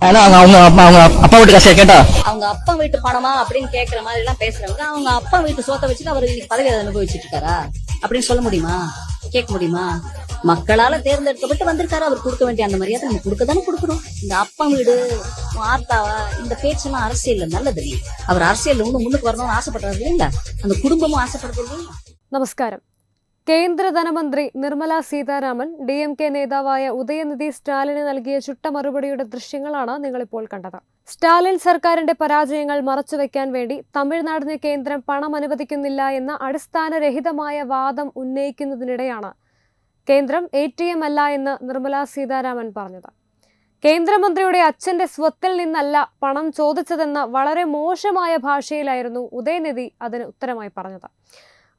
ஏன்னா அவங்க அப்பா அவங்க அப்பா வீட்டு கஷ்டம் கேட்டா? அவங்க அப்பா வீட்டு பணமா அப்படின்னு கேட்கற மாதிரி எல்லாம் பேசுறவங்க அவங்க அப்பா வீட்டு சோத்த வச்சுட்டு அவர் இன்னைக்கு பதவி அனுபவிச்சுட்டு இருக்காரா அப்படின்னு சொல்ல முடியுமா? கேட்க முடியுமா? மக்களால தேர்ந்தெடுக்கப்பட்டு வந்திருக்காரு. அவர் கொடுக்க வேண்டிய அந்த மரியாதை நம்ம கொடுக்க தானே கொடுக்குறோம் இந்த அப்பா வீடு வார்த்தாவா இந்த பேச்செல்லாம் அரசியல் நல்லது இல்லையே. அவர் அரசியல் ஒன்று முன்னுக்கு வரணும்னு ஆசைப்படுறது இல்லைங்களா? அந்த குடும்பமும் ஆசைப்படுறது இல்லையா? நமஸ்காரம். കേന്ദ്ര ധനമന്ത്രി Nirmala Sitharaman D M K നേതാവായ ഉദയനിധി സ്റ്റാലിന് നൽകിയ ചുട്ട മറുപടിയുടെ ദൃശ്യങ്ങളാണ് നിങ്ങളിപ്പോൾ കണ്ടത്. സ്റ്റാലിൻ സർക്കാരിന്റെ പരാജയങ്ങൾ മറച്ചുവെക്കാൻ വേണ്ടി തമിഴ്നാടിന് കേന്ദ്രം പണം അനുവദിക്കുന്നില്ല എന്ന അടിസ്ഥാനരഹിതമായ വാദം ഉന്നയിക്കുന്നതിനിടെയാണ് കേന്ദ്രം എ ടി എം അല്ല എന്ന് നിർമ്മല സീതാരാമൻ പറഞ്ഞത്. കേന്ദ്രമന്ത്രിയുടെ അച്ഛന്റെ സ്വത്തിൽ നിന്നല്ല പണം ചോദിച്ചതെന്ന വളരെ മോശമായ ഭാഷയിലായിരുന്നു ഉദയനിധി അതിന് ഉത്തരമായി പറഞ്ഞത്.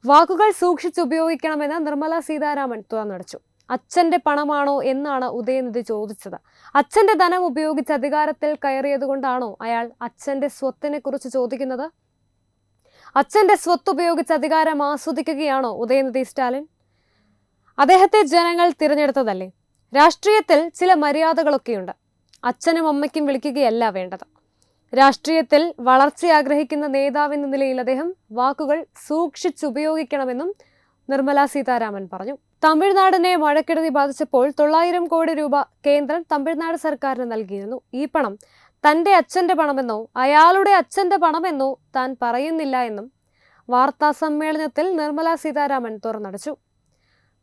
വാക്കുകൾ സൂക്ഷിച്ചുപയോഗിക്കണമെന്ന് നിർമ്മല സീതാരാമൻ തുറന്നടച്ചു. അച്ഛന്റെ പണമാണോ എന്നാണ് ഉദയനിധി ചോദിച്ചത്. അച്ഛന്റെ ധനം ഉപയോഗിച്ച് അധികാരത്തിൽ കയറിയതുകൊണ്ടാണോ അയാൾ അച്ഛന്റെ സ്വത്തിനെ കുറിച്ച് ചോദിക്കുന്നത്? അച്ഛന്റെ സ്വത്ത് ഉപയോഗിച്ച് അധികാരം ആസ്വദിക്കുകയാണോ ഉദയനിധി സ്റ്റാലിൻ? അദ്ദേഹത്തെ ജനങ്ങൾ തിരഞ്ഞെടുത്തതല്ലേ? രാഷ്ട്രീയത്തിൽ ചില മര്യാദകളൊക്കെയുണ്ട്. അച്ഛനും അമ്മയ്ക്കും വിളിക്കുകയല്ല വേണ്ടത്. രാഷ്ട്രീയത്തിൽ വളർച്ച ആഗ്രഹിക്കുന്ന നേതാവെന്ന നിലയിൽ അദ്ദേഹം വാക്കുകൾ സൂക്ഷിച്ചുപയോഗിക്കണമെന്നും നിർമ്മല സീതാരാമൻ പറഞ്ഞു. തമിഴ്നാടിനെ മഴക്കെടുതി ബാധിച്ചപ്പോൾ തൊള്ളായിരം കോടി രൂപ കേന്ദ്രം തമിഴ്നാട് സർക്കാരിന് നൽകിയിരുന്നു. ഈ പണം തന്റെ അച്ഛന്റെ പണമെന്നോ അയാളുടെ അച്ഛന്റെ പണമെന്നോ താൻ പറയുന്നില്ല എന്നും വാർത്താ സമ്മേളനത്തിൽ നിർമ്മല സീതാരാമൻ തുറന്നടച്ചു.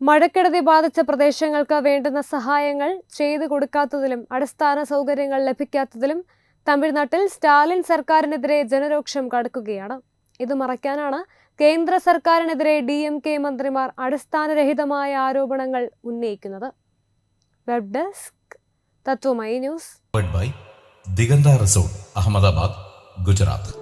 മഴക്കെടുതി ബാധിച്ച പ്രദേശങ്ങൾക്ക് വേണ്ടുന്ന സഹായങ്ങൾ ചെയ്തു കൊടുക്കാത്തതിലും അടിസ്ഥാന സൗകര്യങ്ങൾ ലഭിക്കാത്തതിലും തമിഴ്നാട്ടിൽ സ്റ്റാലിൻ സർക്കാരിനെതിരെ ജനരോക്ഷം കടക്കുകയാണ്. ഇത് മറയ്ക്കാനാണ് കേന്ദ്ര സർക്കാരിനെതിരെ ഡി എം കെ മന്ത്രിമാർ അടിസ്ഥാനരഹിതമായ ആരോപണങ്ങൾ ഉന്നയിക്കുന്നത്. Web desk Tatwamayi news. By Diganta resort Ahmedabad Gujarat.